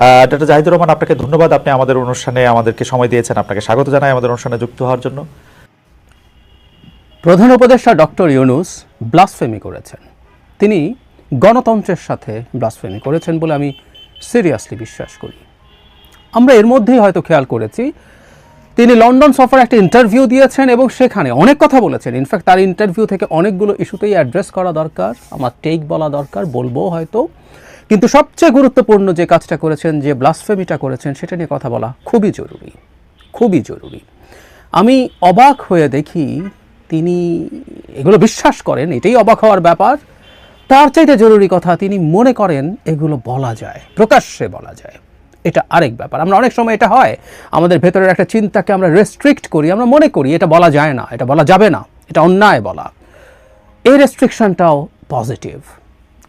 Doctor Zahidur Rahman, আপনাকে ধন্যবাদ। আপনি আমাদের অনুষ্ঠানে আমাদেরকে সময় দিয়েছেন। আপনাকে স্বাগত জানাই আমাদের অনুষ্ঠানে যুক্ত হওয়ার জন্য। প্রধান উপদেষ্টা ডক্টর ইউনুস ব্লাসফেমি করেছেন। তিনি গণতন্ত্রের সাথে ব্লাসফেমি করেছেন বলে আমি সিরিয়াসলি বিশ্বাস করি। আমরা এর মধ্যেই হয়তো খেয়াল করেছি, তিনি লন্ডন সফরে একটা ইন্টারভিউ দিয়েছেন এবং সেখানে অনেক কথা বলেছেন। ইনফ্যাক্ট তার ইন্টারভিউ থেকে অনেকগুলো ইস্যুতেই অ্যাড্রেস করা দরকার, আমার টেক বলা দরকার, বলব হয়তো। কিন্তু সবচেয়ে গুরুত্বপূর্ণ যে কাজটা করেছেন, যে ব্লাসফেমিটা করেছেন, সেটা নিয়ে কথা বলা খুবই জরুরি খুবই জরুরি। আমি অবাক হয়ে দেখি তিনি এগুলো বিশ্বাস করেন, এটাই অবাক হওয়ার ব্যাপার। তার চাইতে জরুরি কথা, তিনি মনে করেন এগুলো বলা যায়, প্রকাশ্যে বলা যায়। এটা আরেক ব্যাপার। আমরা অনেক সময় এটা হয়, আমাদের ভেতরের একটা চিন্তাকে আমরা রেস্ট্রিক্ট করি, আমরা মনে করি এটা বলা যায় না, এটা বলা যাবে না, এটা অন্যায় বলা। এই রেস্ট্রিকশনটাও পজিটিভ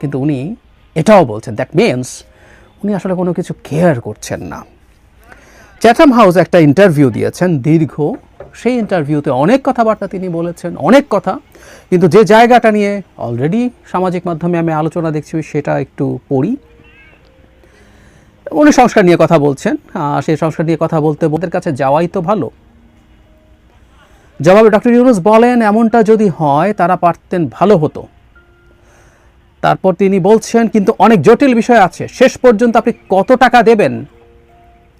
কিন্তু উনি এটাও বলছেন দ্যাট মিনস উনি আসলে কোনো কিছু কেয়ার করছেন না। চ্যাটাম হাউস একটা ইন্টারভিউ দিয়েছেন, দীর্ঘ। সেই ইন্টারভিউতে অনেক কথাবার্তা তিনি বলেছেন, অনেক কথা। কিন্তু যে জায়গাটা নিয়ে অলরেডি সামাজিক মাধ্যমে আমি আলোচনা দেখছি, সেটা একটু পড়ি। উনি সংস্কার নিয়ে কথা বলছেন সেই সংস্কার নিয়ে কথা বলতে ওদের কাছে যাওয়াই তো ভালো। জবাবে ডক্টর ইউনুস বলেন, এমনটা যদি হয়, তারা পারতেন ভালো হতো। তারপর তিনি বলছেন, কিন্তু অনেক জটিল বিষয় আছে। শেষ পর্যন্ত আপনি কত টাকা দেবেন?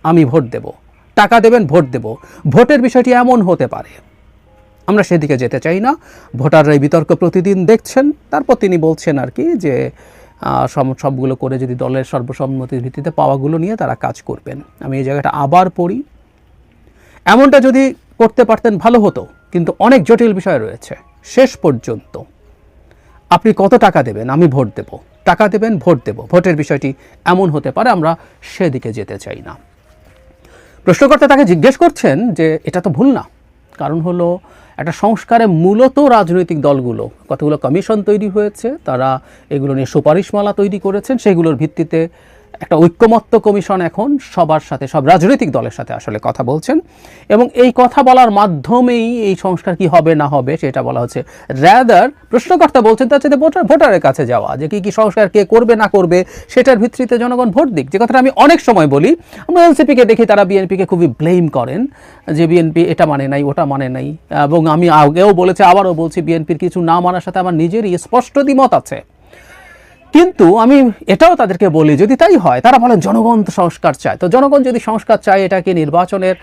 আমি ভোট দেব। টাকা দেবেন, ভোট দেব। ভোটের বিষয়টি এমন হতে পারে। আমরা সেদিকে যেতে চাই না। ভোটাররা এই বিতর্ক প্রতিদিন দেখছেন। তারপর তিনি বলছেন আর কি যে সবগুলো করে যদি দলের সর্বসম্মতির ভিত্তিতে পাওয়াগুলো নিয়ে তারা কাজ করবেন। আমি এই জায়গাটা আবার পড়ি। এমনটা যদি করতে পারতেন ভালো হতো। কিন্তু অনেক জটিল বিষয় রয়েছে। শেষ পর্যন্ত আপনি কত টাকা দেবেন? আমি ভোট দেব। টাকা দেবেন, ভোট দেব। ভোটের বিষয়টি এমন হতে পারে, আমরা সেদিকে যেতে চাই না। প্রশ্নকর্তা তাকে জিজ্ঞেস করছেন যে, এটা তো ভুল না। কারণ হলো, একটা সংস্কারে মূলত রাজনৈতিক দলগুলো, কতগুলো কমিশন তৈরি হয়েছে, তারা এগুলো নিয়ে সুপারিশমালা তৈরি করেছেন, সেগুলোর ভিত্তিতে একটা ঐক্যমত্য কমিশন এখন সবার সাথে, সব রাজনৈতিক দলের সাথে আসলে কথা বলছেন। এবং এই কথা বলার মাধ্যমেই এই সংস্কার কি হবে না হবে সেটা বলা হচ্ছে। র্যাদার প্রশ্নকর্তা বলছেন তার সাথে ভোটার, ভোটারের কাছে যাওয়া, যে কি কি সংস্কার কে করবে, না করবে, সেটার ভিত্তিতে জনগণ ভোট দিক। যে কথাটা আমি অনেক সময় বলি, আমরা এনসিপিকে দেখি, তারা বিএনপিকে খুবই ব্লেম করেন, যে বিএনপি এটা মানে নাই, ওটা মানে নাই। এবং আমি আগেও বলেছি, আবারও বলছি, বিএনপির কিছু না মানার সাথে আমার নিজেরই স্পষ্ট দ্বিমত আছে। কিন্তু আমি এটাও তাদেরকে বলি, যদি তাই হয়, তারা বলেন জনগণ সংস্কার চায়। তো জনগণ যদি সংস্কার চায়, এটাকে নির্বাচনের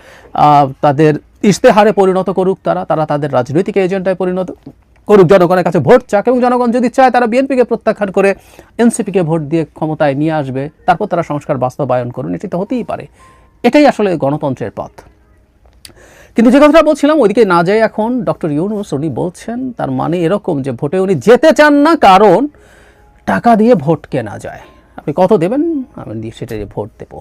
তাদের ইশতেহারে পরিণত করুক তারা তারা তাদের রাজনৈতিক এজেন্ডায় পরিণত করুক, জনগণের কাছে ভোট চাক এবং জনগণ যদি চায়, তারা বিএনপিকে প্রত্যাখ্যান করে এনসিপিকে ভোট দিয়ে ক্ষমতায় নিয়ে আসবে, তারপর তারা সংস্কার বাস্তবায়ন করুন, এটি তো হতেই পারে। এটাই আসলে গণতন্ত্রের পথ। কিন্তু যে কথাটা বলছিলাম, ওইদিকে না যাই এখন, ডক্টর ইউনুস উনি বলছেন, তার মানে এরকম যে ভোটে উনি যেতে চান না, কারণ টাকা দিয়ে ভোট কেনা যায়। আপনি কত দেবেন? আমি দিয়ে সেটা দিয়ে ভোট দেব।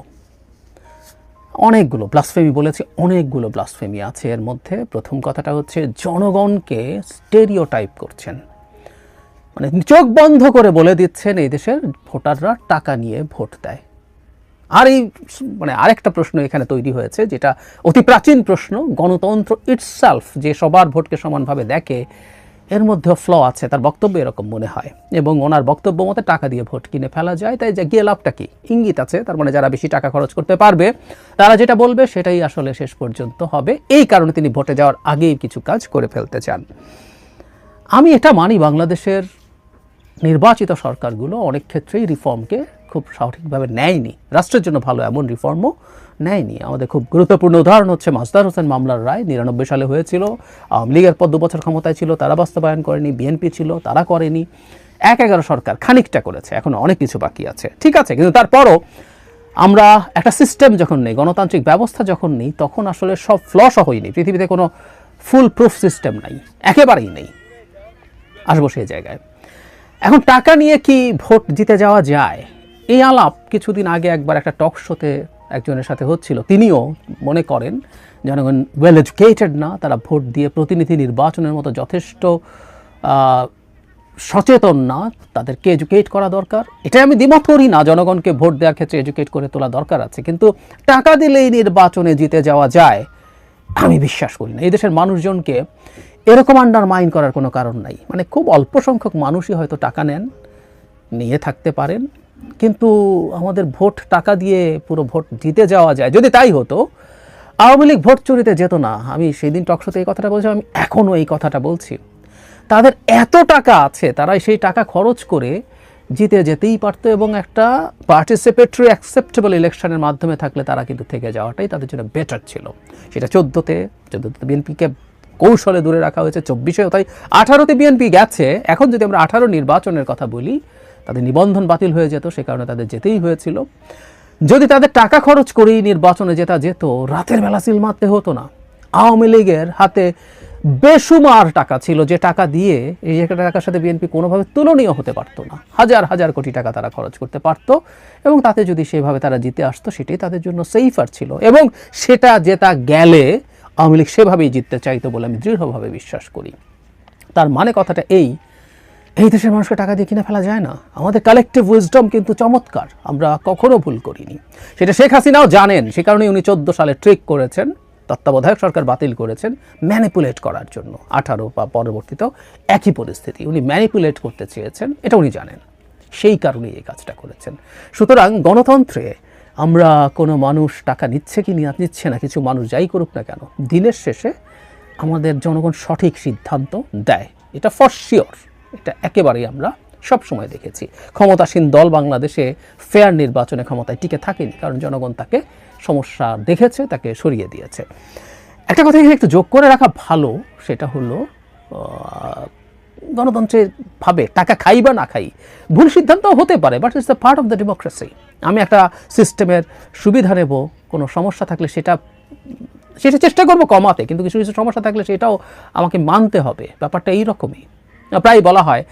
অনেকগুলো ব্লাসফেমি বলেছি, অনেকগুলো ব্লাসফেমি আছে এর মধ্যে। প্রথম কথাটা হচ্ছে, জনগণকে স্টেরিও টাইপ করছেন। মানে চোখ বন্ধ করে বলে দিচ্ছেন এই দেশের ভোটাররা টাকা নিয়ে ভোট দেয়। আর এই মানে আরেকটা প্রশ্ন এখানে তৈরি হয়েছে, যেটা অতি প্রাচীন প্রশ্ন, গণতন্ত্র ইটসেলফ যে সবার ভোটকে সমানভাবে দেখে এর মধ্যেও ফ্ল আছে, তার বক্তব্য এরকম মনে হয়। এবং ওনার বক্তব্য মতে টাকা দিয়ে ভোট কিনে ফেলা যায়, তাই যে গিয়ে লাভটা কি? ইঙ্গিত আছে, তার মানে যারা বেশি টাকা খরচ করতে পারবে, তারা যেটা বলবে সেটাই আসলে শেষ পর্যন্ত হবে। এই কারণে তিনি ভোটে যাওয়ার আগেই কিছু কাজ করে ফেলতে চান। আমি এটা মানি বাংলাদেশের নির্বাচিত সরকারগুলো অনেক ক্ষেত্রেই রিফর্মকে খুব সঠিকভাবে নেয়নি। রাষ্ট্রের জন্য ভালো এমন রিফর্মও নেয়নি। আমাদের খুব গুরুত্বপূর্ণ উদাহরণ হচ্ছে মাজদার হোসেন মামলার রায়। নিরানব্বই সালে হয়েছিল। আওয়ামী লীগের দু বছর ক্ষমতায় ছিল, তারা বাস্তবায়ন করেনি, বিএনপি ছিল, তারা করেনি। এক এগারো সরকার খানিকটা করেছে, এখন অনেক কিছু বাকি আছে। ঠিক আছে, কিন্তু তারপরও আমরা একটা সিস্টেম যখন নেই, গণতান্ত্রিক ব্যবস্থা যখন নেই, তখন আসলে সব ফ্ল হয়নি। পৃথিবীতে কোনো ফুল প্রুফ সিস্টেম নাই, একেবারেই নেই। আসব সেই জায়গায়। এখন টাকা নিয়ে কি ভোট জিতে যাওয়া যায়? এই আলাপ কিছুদিন আগে একবার একটা টক শোতে একজনের সাথে হচ্ছিল। তিনিও মনে করেন, জনগণ ওয়েল এডুকেটেড না, তারা ভোট দিয়ে প্রতিনিধি নির্বাচনের মতো যথেষ্ট সচেতন না, তাদেরকে এডুকেট করা দরকার। এটাই আমি দ্বিমত করি না, জনগণকে ভোট দেওয়ার ক্ষেত্রে এডুকেট করে তোলা দরকার আছে। কিন্তু টাকা দিলেই নির্বাচনে জিতে যাওয়া যায়, আমি বিশ্বাস করি না। এই দেশের মানুষজনকে এরকম আন্ডারমাইন করার কোনো কারণ নাই। মানে খুব অল্প সংখ্যক মানুষই হয়তো টাকা নেন, নিয়ে থাকতে পারেন। কিন্তু আমাদের ভোট টাকা দিয়ে পুরো ভোট জিতে যাওয়া যায়। যদি তাই হতো, আওয়ামী লীগ ভোট চুরিতে যেত না। আমি সেই দিন টকশোতে এই কথাটা বলছিলাম, আমি এখনও এই কথাটা বলছি। তাদের এত টাকা আছে তারা সেই টাকা খরচ করে জিতে যেতেই পারতো এবং একটা পার্টিসিপেটরি অ্যাকসেপ্টেবল ইলেকশনের মাধ্যমে থাকলে তারা কিন্তু থেকে যাওয়াটাই তাদের জন্য বেটার ছিল। সেটা চোদ্দোতে চোদ্দোতে বিএনপিকে কৌশলে দূরে রাখা হয়েছে চব্বিশে তাই আঠারোতে বিএনপি গেছে। এখন যদি আমরা আঠারো নির্বাচনের কথা বলি তাদের নিবন্ধন বাতিল হয়ে যেত, সে কারণে তাদের যেতেই হয়েছিল। যদি তাদের টাকা খরচ করেই নির্বাচনে যেটা যেত, রাতের বেলা সিল মারতে হতো না। আওয়ামী লীগের হাতে বেসুমার টাকা ছিল, যে টাকা দিয়ে এই যে টাকার সাথে বিএনপি কোনোভাবে তুলনীয় হতে পারতো না। হাজার হাজার কোটি টাকা তারা খরচ করতে পারতো এবং তাতে যদি সেভাবে তারা জিতে আসতো, সেটাই তাদের জন্য সেফার ছিল। এবং সেটা জেতা গেলে আওয়ামী লীগ সেভাবেই জিততে চাইতো বলে আমি দৃঢ়ভাবে বিশ্বাস করি। তার মানে কথাটা এই এই দেশের মানুষকে টাকা দিয়ে কিনে ফেলা যায় না। আমাদের কালেকটিভ উইজডম কিন্তু চমৎকার। আমরা কখনো ভুল করিনি। সেটা শেখ হাসিনাও জানেন। সে কারণে উনি চোদ্দ সালে ট্রিক করেছেন, তত্ত্বাবধায়ক সরকার বাতিল করেছেন ম্যানিপুলেট করার জন্য। আঠারো বা পরবর্তীতেও একই পরিস্থিতি। উনি ম্যানিপুলেট করতে চেয়েছেন, এটা উনি জানেন। সেই কারণেই এই কাজটা করেছেন। সুতরাং গণতন্ত্রে আমরা কোনো মানুষ টাকা নিচ্ছে কি নিয়ে নিচ্ছে না, কিছু মানুষ যাই করুক না কেন, দিনের শেষে আমাদের জনগণ সঠিক সিদ্ধান্ত দেয়। এটা ফর শিওর এটা একেবারেই আমরা সব সময় দেখেছি। ক্ষমতাসীন দল বাংলাদেশে ফেয়ার নির্বাচনে ক্ষমতায় টিকে থাকেনি, কারণ জনগণ তাকে সমস্যা দেখেছে, তাকে সরিয়ে দিয়েছে। একটা কথা এখানে একটু যোগ করে রাখা ভালো, সেটা হলো গণতন্ত্রের ভাবে টাকা খাই বা না খাই, ভুল সিদ্ধান্ত হতে পারে but it's the part of the democracy আমি একটা সিস্টেমের সুবিধা নেব, কোনো সমস্যা থাকলে সেটা সেটা চেষ্টা করব কমাতে, কিন্তু কিছু কিছু সমস্যা থাকলে সেটাও আমাকে মানতে হবে। ব্যাপারটা এইরকমই। প্রায় বলা হয়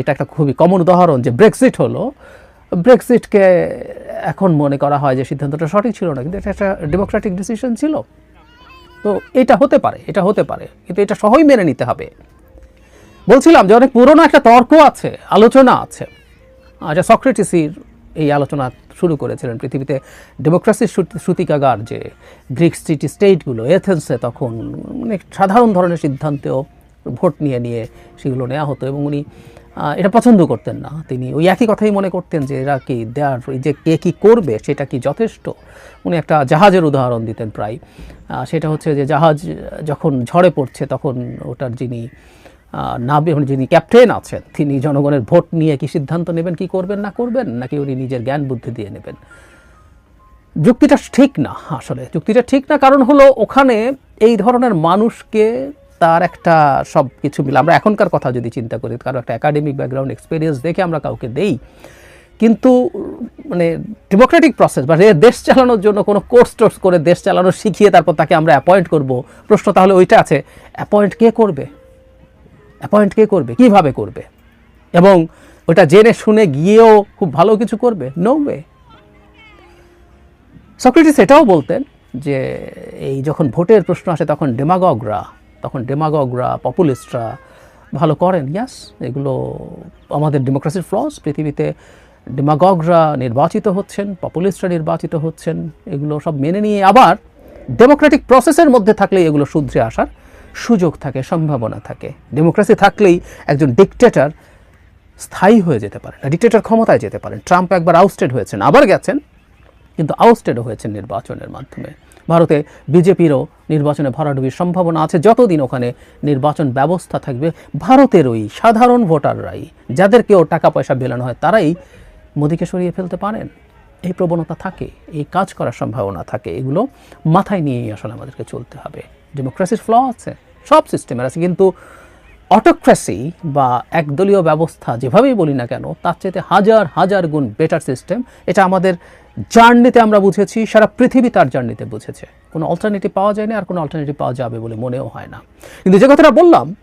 এটা একটা খুবই কমন উদাহরণ যে ব্রেক্সিট হলো। ব্রেক্সিটকে এখন মনে করা হয় যে সিদ্ধান্তটা সঠিক ছিল না, কিন্তু এটা একটা ডেমোক্রেটিক ডিসিশন ছিল। তো এটা হতে পারে, এটা হতে পারে, কিন্তু এটা সহই মেনে নিতে হবে। বলছিলাম যে অনেক পুরনো একটা তর্ক আছে, আলোচনা আছে। আচ্ছা সক্রেটিসির এই আলোচনা শুরু করেছিলেন পৃথিবীতে ডেমোক্রেসির শ্রুতিকাগার যে গ্রিক সিটি স্টেটগুলো এথেন্সে তখন অনেক সাধারণ ধরনের সিদ্ধান্তেও ভোট নিয়ে নিয়ে সেগুলো নেওয়া হতো এবং উনি এটা পছন্দ করতেন না। তিনি ওই একই কথাই মনে করতেন যে এরা কি দেয়ার যে কে কী করবে সেটা কি যথেষ্ট? উনি একটা জাহাজের উদাহরণ দিতেন প্রায়। সেটা হচ্ছে যে জাহাজ যখন ঝড়ে পড়ছে তখন ওটার যিনি নাবি মানে যিনি ক্যাপ্টেন আছেন, তিনি জনগণের ভোট নিয়ে কি সিদ্ধান্ত নেবেন, কি করবেন, না করবেন, নাকি উনি নিজের জ্ঞান বুদ্ধি দিয়ে নেবেন? যুক্তিটা ঠিক না আসলে। যুক্তিটা ঠিক না কারণ হলো ওখানে এই ধরনের মানুষকে তার একটা সব কিছু মিলে আমরা এখনকার কথা যদি চিন্তা করি, কারও একটা একাডেমিক ব্যাকগ্রাউন্ড এক্সপিরিয়েন্স দেখে আমরা কাউকে দেই, কিন্তু মানে ডেমোক্রেটিক প্রসেস বা দেশ চালানোর জন্য কোনো কোর্স টোর্স করে দেশ চালানো শিখিয়ে তারপর তাকে আমরা অ্যাপয়েন্ট করব। প্রশ্ন তাহলে ওইটা আছে অ্যাপয়েন্ট কে করবে? অ্যাপয়েন্ট কে করবে? কীভাবে করবে? এবং ওটা জেনে শুনে গিয়েও খুব ভালো কিছু করবে? নো ওয়ে সক্রেটিস এটাও বলতেন যে, এই যখন ভোটের প্রশ্ন আসে তখন ডেমাগগরা তখন ডেমাগগরা পপুলিস্টরা ভালো করেন ইয়াস এগুলো আমাদের ডেমোক্রেসির ফ্লস পৃথিবীতে ডেমাগগরা নির্বাচিত হচ্ছেন পপুলিস্টরা নির্বাচিত হচ্ছেন, এগুলো সব মেনে নিয়ে আবার ডেমোক্রেটিক প্রসেসের মধ্যে থাকলে এগুলো শুধরে আসার সুযোগ থাকে, সম্ভাবনা থাকে। ডেমোক্রেসি থাকলেই একজন ডিকটেটর স্থায়ী হয়ে যেতে পারেন ডিকটেটর ক্ষমতায় যেতে পারেন। ট্রাম্প একবার আউস্টেড হয়েছেন, আবার গেছেন, কিন্তু আউস্টেডও হয়েছেন নির্বাচনের মাধ্যমে। ভারতে বিজেপিরও নির্বাচনে ভরাডুবির সম্ভাবনা আছে। যতদিন ওখানে নির্বাচন ব্যবস্থা থাকবে ভারতের ওই সাধারণ ভোটাররাই, যাদেরকেও টাকা পয়সা বেলানো হয়, তারাই মোদীকে সরিয়ে ফেলতে পারেন। এই প্রবণতা থাকে, এই কাজ করার সম্ভাবনা থাকে, এগুলো মাথায় নিয়েই আসলে আমাদেরকে চলতে হবে। ডেমোক্রেসির ফ্ল আছে, সব সিস্টেমের আছে, কিন্তু অটোক্রেসি বা একদলীয় ব্যবস্থা যেভাবেই বলি না কেন, তার চাইতে হাজার হাজার গুণ বেটার সিস্টেম এটা আমাদের জার্নিতে আমরা বুঝেছি, সারা পৃথিবী তার জার্নিতে বুঝেছে। কোনো অল্টারনেটিভ পাওয়া যায়নি আর কোনো অল্টারনেটিভ পাওয়া যাবে বলে মনেও হয় না। কিন্তু যে কথাটা বললাম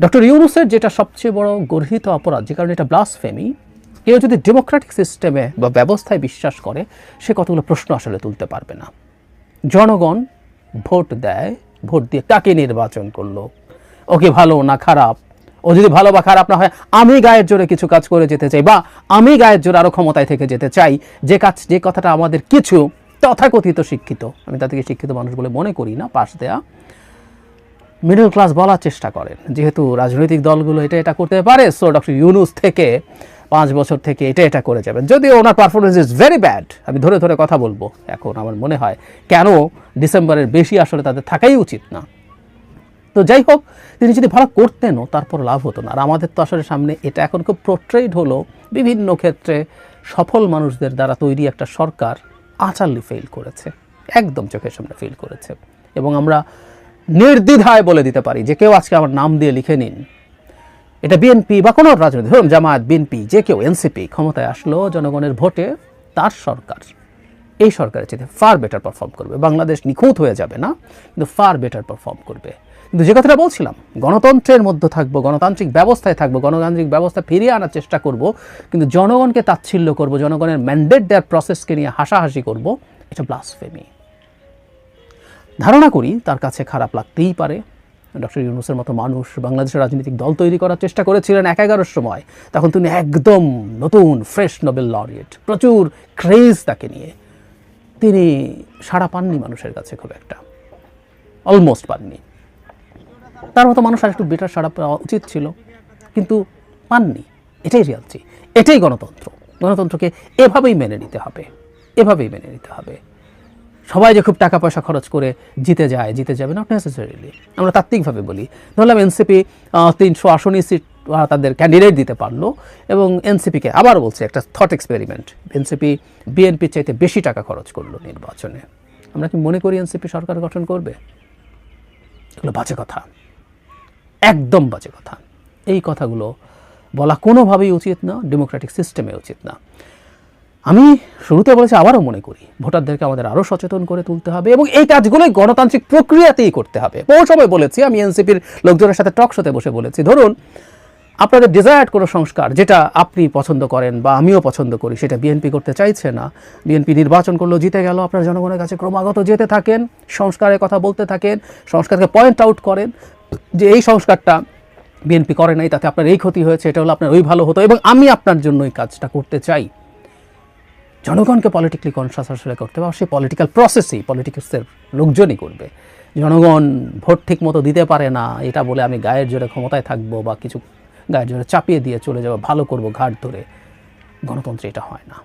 ডক্টর ইউনুসের যেটা সবচেয়ে বড় গর্হিত অপরাধ, যে কারণে এটা ব্লাসফেমি কেউ যদি ডেমোক্রেটিক সিস্টেমে বা ব্যবস্থায় বিশ্বাস করে, সে কতগুলো প্রশ্ন আসলে তুলতে পারবে না। জনগণ ভোট দেয়, ভোট দিয়ে কাকে নির্বাচন করল? ওকে ভালো না খারাপ? ও যদি ভালো বা খারাপ না হয়, আমি গায়ের জোরে কিছু কাজ করে যেতে চাই বা আমি গায়ের জোরে আরও ক্ষমতায় থেকে যেতে চাই। যে কাজ, যে কথাটা আমাদের কিছু তথাকথিত শিক্ষিত, আমি তাদেরকে শিক্ষিত মানুষ বলে মনে করি না, পাশ দেয়া। মিডল ক্লাস বলার চেষ্টা করেন। যেহেতু রাজনৈতিক দলগুলো এটা এটা করতে পারে সো ডক্টর ইউনুস থেকে পাঁচ বছর থেকে এটা এটা করে যাবেন। যদিও ওনার পারফরমেন্স ইজ ভেরি ব্যাড আমি ধরে ধরে কথা বলব। এখন আমার মনে হয় কেন ডিসেম্বরের বেশি আসলে তাদের থাকাই উচিত না। তো যাই হোক, তিনি যদি ভালো করতেনও, তারপর লাভ হতো না। আর আমাদের তো আসলে সামনে এটা এখন খুব প্রোট্রেড হলো, বিভিন্ন ক্ষেত্রে সফল মানুষদের দ্বারা তৈরি একটা সরকার আচারলি ফেল করেছে, একদম চোখের সামনে ফেল করেছে। এবং আমরা নির্দ্বিধায় বলে দিতে পারি যে কেউ আজকে আমার নাম দিয়ে লিখে নিন। এটা বিএনপি বা কোনো রাজনৈতিক, ধরুন জামায়াত বিএনপি যে কেউ এনসিপি ক্ষমতায় আসলো, জনগণের ভোটে তার সরকার, এই সরকারের চেয়ে ফার বেটার পারফর্ম করবে। বাংলাদেশ নিখুঁত হয়ে যাবে না, কিন্তু ফার বেটার পারফর্ম করবে। কিন্তু যে কথাটা বলছিলাম, গণতন্ত্রের মধ্যে থাকব, গণতান্ত্রিক ব্যবস্থায় থাকব, গণতান্ত্রিক ব্যবস্থা ফিরিয়ে আনার চেষ্টা করব, কিন্তু জনগণকে তাচ্ছিল্য করব, জনগণের ম্যান্ডেট দেওয়ার প্রসেসকে নিয়ে হাসাহাসি করব, এটা ব্লাসফেমি ধারণা করি তার কাছে খারাপ লাগতেই পারে। ডক্টর ইউনুসের মতো মানুষ বাংলাদেশের রাজনৈতিক দল তৈরি করার চেষ্টা করেছিলেন এক এগারোর সময়। তখন তিনি একদম নতুন ফ্রেশ নোবেল লরিয়েট প্রচুর ক্রেজ তাকে নিয়ে। তিনি সাড়া পাননি মানুষের কাছে খুব একটা। অলমোস্ট পাননি। তার মতো মানুষ আর একটু বেটার সাড়া পাওয়া উচিত ছিল। কিন্তু পাননি। এটাই রিয়ালটি এটাই গণতন্ত্র। গণতন্ত্রকে এভাবেই মেনে নিতে হবে। এভাবেই মেনে নিতে হবে। সবাই যে খুব টাকা পয়সা খরচ করে জিতে যায়, জিতে যাবে নট নেসেসারিলি আমরা তাত্ত্বিকভাবে বলি। ধরলাম এনসিপি তিনশো আসনই সিট তাদের ক্যান্ডিডেট দিতে পারল এবং এনসিপিকে আবার বলছে একটা থট এক্সপেরিমেন্ট এনসিপি বিএনপির চাইতে বেশি টাকা খরচ করল নির্বাচনে। আমরা কি মনে করি এনসিপি সরকার গঠন করবে? এগুলো বাজে কথা। একদম বাজে কথা। এই কথাগুলো বলা কোনোভাবেই উচিত না, ডেমোক্রেটিক সিস্টেমে উচিত না। আমি শুরুতে বলেছি, আবারও মনে করি, ভোটারদেরকে আমাদের আরও সচেতন করে তুলতে হবে এবং এই কাজগুলোই গণতান্ত্রিক প্রক্রিয়াতেই করতে হবে। বহু সময় বলেছি, আমি এনসিপির লোকজনের সাথে টক শোতে বসে বলেছি। ধরুন, আপনাদের ডিজায়ার্ড কোনো সংস্কার যেটা আপনি পছন্দ করেন বা আমিও পছন্দ করি, সেটা বিএনপি করতে চাইছে না। বিএনপি নির্বাচন করল জিতে গেল, আপনার জনগণের কাছে ক্রমাগত যেতে থাকেন, সংস্কারের কথা বলতে থাকেন, সংস্কারকে পয়েন্ট আউট করেন। যে এই সংস্কারটা বিএনপি করে নাই, তাতে আপনার এই ক্ষতি হয়েছে, এটা হলো আপনার ওই ভালো হতো এবং আমি আপনার জন্য এই কাজটা করতে চাই। জনগণকে পলিটিক্যালি কনসাস আসলে করতে হবে সেই পলিটিক্যাল প্রসেসেই পলিটিক্সের লোকজনই করবে। জনগণ ভোট ঠিক মতো দিতে পারে না, এটা বলে আমি গায়ের জোরে ক্ষমতায় থাকব বা কিছু গায়ের জোরে চাপিয়ে দিয়ে চলে যাব, ভালো করব, ঘাট ধরে। গণতন্ত্রে এটা হয় না,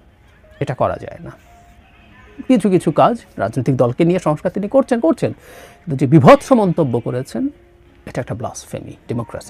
এটা করা যায় না। কিছু কিছু কাজ রাজনৈতিক দলকে নিয়ে সংস্কার তিনি করছেন করছেন। কিন্তু যে বিভৎস মন্তব্য করেছেন এটা একটা ব্লাসফেমি ডেমোক্রেসি